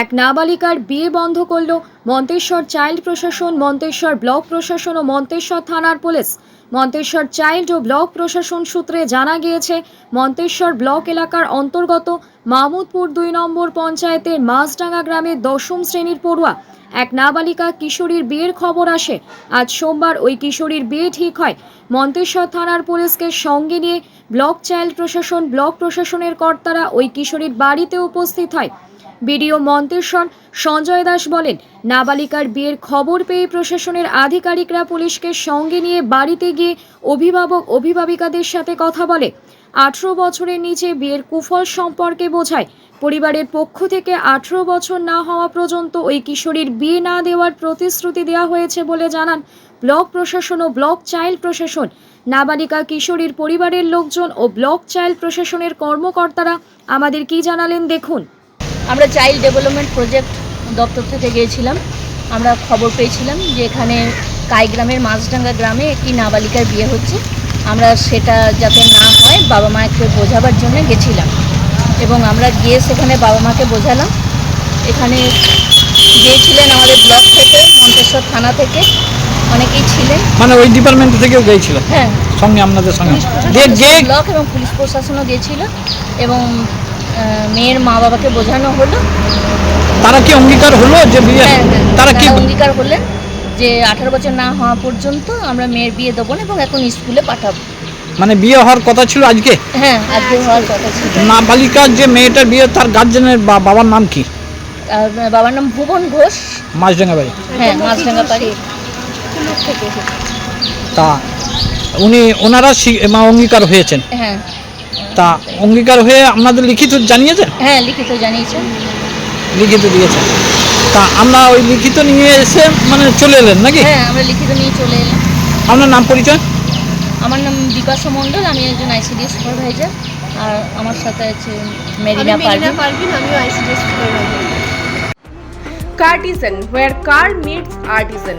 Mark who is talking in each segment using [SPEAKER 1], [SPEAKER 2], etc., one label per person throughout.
[SPEAKER 1] এক নাবালিকার বিয়ে বন্ধ করল মন্তেশ্বর চাইল্ড প্রশাসন, মন্তেশ্বর ব্লক প্রশাসন ও মন্তেশ্বর থানার পুলিশ। মন্তেশ্বর চাইল্ড ও ব্লক প্রশাসন সূত্রে জানা গিয়েছে, মন্তেশ্বর ব্লক এলাকার অন্তর্গত মাহমুদপুর দুই নম্বর পঞ্চায়েতের মাছডাঙ্গা গ্রামের দশম শ্রেণির পড়ুয়া এক নাবালিকা কিশোরীর বিয়ের খবর আসে। আজ সোমবার ওই কিশোরীর বিয়ে ঠিক হয়। মন্তেশ্বর থানার পুলিশকে সঙ্গে নিয়ে ব্লক চাইল্ড প্রশাসন, ব্লক প্রশাসনের কর্তারা ওই কিশোরীর বাড়িতে উপস্থিত হয়। বিডিও মন্তেশ্বর সঞ্জয় দাস বলেন, নাবালিকার বিয়ের খবর পেয়ে প্রশাসনের আধিকারিকরা পুলিশকে সঙ্গে নিয়ে বাড়িতে গিয়ে অভিভাবক, অভিভাবিকাদের সাথে কথা বলে। আঠেরো বছরের নিচে বিয়ের কুফল সম্পর্কে বোঝায়, পরিবারের পক্ষ থেকে আঠেরো বছর না হওয়া পর্যন্ত ওই কিশোরীর বিয়ে না দেওয়ার প্রতিশ্রুতি দেওয়া হয়েছে বলে জানান ব্লক প্রশাসন ও ব্লক চাইল্ড প্রশাসন। নাবালিকা কিশোরীর পরিবারের লোকজন ও ব্লক চাইল্ড প্রশাসনের কর্মকর্তারা আমাদের কি জানালেন দেখুন।
[SPEAKER 2] আমরা চাইল্ড ডেভেলপমেন্ট প্রজেক্ট দপ্তর থেকে গিয়েছিলাম। আমরা খবর পেয়েছিলাম যে এখানে কাইগ্রামের মাছডাঙ্গা গ্রামে একটি নাবালিকার বিয়ে হচ্ছে। আমরা সেটা যাতে না হয় বাবা মাকে বোঝাবার জন্য গেছিলাম এবং আমরা গিয়ে সেখানে বাবা মাকে বোঝালাম। এখানে গিয়েছিলেন আমাদের ব্লক থেকে মন্তেশ্বর থানা থেকে অনেকেই ছিলেন।
[SPEAKER 3] মানে ওই ডিপার্টমেন্ট থেকেও গিয়েছিল
[SPEAKER 2] হ্যাঁ।
[SPEAKER 3] সঙ্গে আপনাদের সঙ্গে?
[SPEAKER 2] ব্লক এবং পুলিশ প্রশাসনও গিয়েছিল এবং মেয়ের মা বাবাকে বোঝানো হলো।
[SPEAKER 3] তারা কি অঙ্গীকার হলো যে বিয়ে?
[SPEAKER 2] হ্যাঁ, হ্যাঁ,
[SPEAKER 3] তারা কি
[SPEAKER 2] অঙ্গীকার করলেন যে আঠারো বছর না হওয়া পর্যন্ত আমরা মেয়ের বিয়ে দেবো না এবং এখন স্কুলে পাঠাবো।
[SPEAKER 3] মানে বিয়ে হওয়ার কথা ছিল আজকে?
[SPEAKER 2] হ্যাঁ আজকে হওয়ার কথা ছিল।
[SPEAKER 3] নাবালিকার যে মেয়েটার বিয়ে তার গার্জেনের বাবার নাম কি?
[SPEAKER 2] বাবার নাম ভুবন ঘোষ।
[SPEAKER 3] মাঝডাঙ্গা বাড়ি।
[SPEAKER 2] হ্যাঁ মাছডাঙ্গা থেকে
[SPEAKER 3] তা উনি ওনারা অঙ্গীকার হয়েছেন।
[SPEAKER 2] হ্যাঁ।
[SPEAKER 3] তা অঙ্গীকার হয়ে আপনাদের লিখিত জানিয়েছেন?
[SPEAKER 2] হ্যাঁ লিখিত জানিয়েছেন।
[SPEAKER 3] লিখিত দিয়েছেন। তা আমরা ওই লিখিত নিয়ে এসে মানে চলে এলেন নাকি?
[SPEAKER 2] হ্যাঁ আমরা লিখিত নিয়ে চলে এলাম।
[SPEAKER 3] আপনার নাম পরিচয়?
[SPEAKER 2] আমার নাম বিপাশা মণ্ডল আমি একজন আইসিডি সুপারভাইজার আর আমার সাথে আছে Marina Parvin.
[SPEAKER 4] Cartisan, where car meets artisan.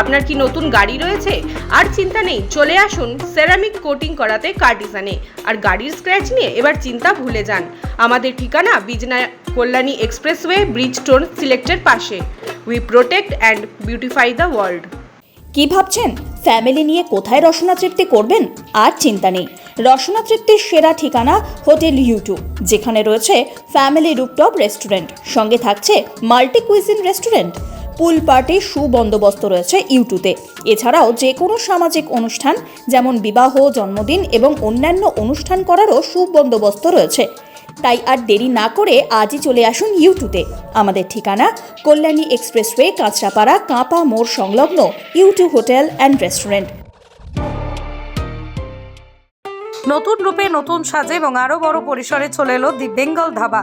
[SPEAKER 4] আপনার কি নতুন গাড়ি রয়েছে? আর চিন্তা নেই, চলে আসুন সেরামিক কোটিং করাতে কার্টিসানে আর গাড়ির স্ক্র্যাচ নিয়ে এবার চিন্তা ভুলে যান। আমাদের ঠিকানা বিজনা কল্যাণী এক্সপ্রেসওয়ে ব্রিজ টোন সিলেক্টের পাশে। We protect and beautify the world
[SPEAKER 5] কি ভাবছেন? ফ্যামিলি নিয়ে কোথায় রসনা তৃপ্তি করবেন? আর চিন্তা নেই। রসনা তৃপ্তির সেরা ঠিকানা হোটেল ইউটিউব যেখানে রয়েছে ফ্যামিলি রুপটপ রেস্টুরেন্ট সঙ্গে থাকছে মাল্টি কুইজিন রেস্টুরেন্ট পুল পার্টির সুবন্দোবস্ত রয়েছে ইউটিউবে এছাড়াও যে কোনো সামাজিক অনুষ্ঠান, যেমন বিবাহ, জন্মদিন এবং অন্যান্য অনুষ্ঠান করারও সুবন্দোবস্ত রয়েছে। তাই আর দেরি না করে আজই চলে আসুন ইউটিউবে আমাদের ঠিকানা কল্যাণী এক্সপ্রেসওয়ে, কাঁচরাপাড়া, কাঁপা মোড় সংলগ্ন ইউটিউব হোটেল অ্যান্ড রেস্টুরেন্ট।
[SPEAKER 6] নতুন রূপে নতুন সাজে এবং আরও বড় পরিসরে চলে এলো দি বেঙ্গল ধাবা।